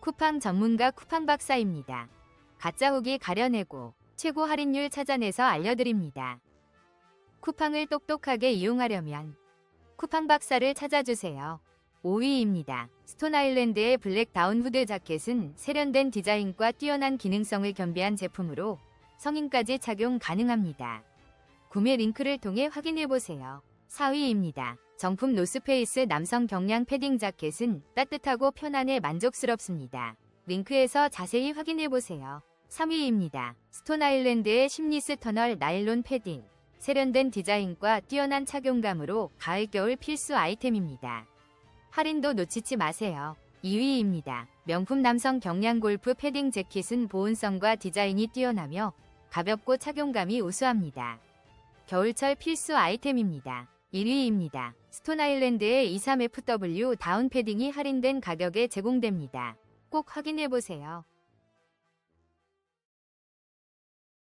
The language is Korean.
쿠팡 전문가 쿠팡 박사입니다. 가짜 후기 가려내고 최고 할인율 찾아내서 알려드립니다. 쿠팡을 똑똑하게 이용하려면 쿠팡 박사를 찾아주세요. 5위입니다. 스톤 아일랜드의 블랙 다운 후드 자켓은 세련된 디자인과 뛰어난 기능성을 겸비한 제품으로 성인까지 착용 가능합니다. 구매 링크를 통해 확인해보세요. 4위입니다. 정품 노스페이스 남성 경량 패딩 자켓은 따뜻하고 편안해 만족스럽습니다. 링크에서 자세히 확인해보세요. 3위입니다. 스톤 아일랜드의 심리스 터널 나일론 패딩. 세련된 디자인과 뛰어난 착용감으로 가을 겨울 필수 아이템입니다. 할인도 놓치지 마세요. 2위입니다. 명품 남성 경량 골프 패딩 재킷은 보온성과 디자인이 뛰어나며 가볍고 착용감이 우수합니다. 겨울철 필수 아이템입니다. 1위입니다. 스톤 아일랜드의 23FW 다운 패딩이 할인된 가격에 제공됩니다. 꼭 확인해 보세요.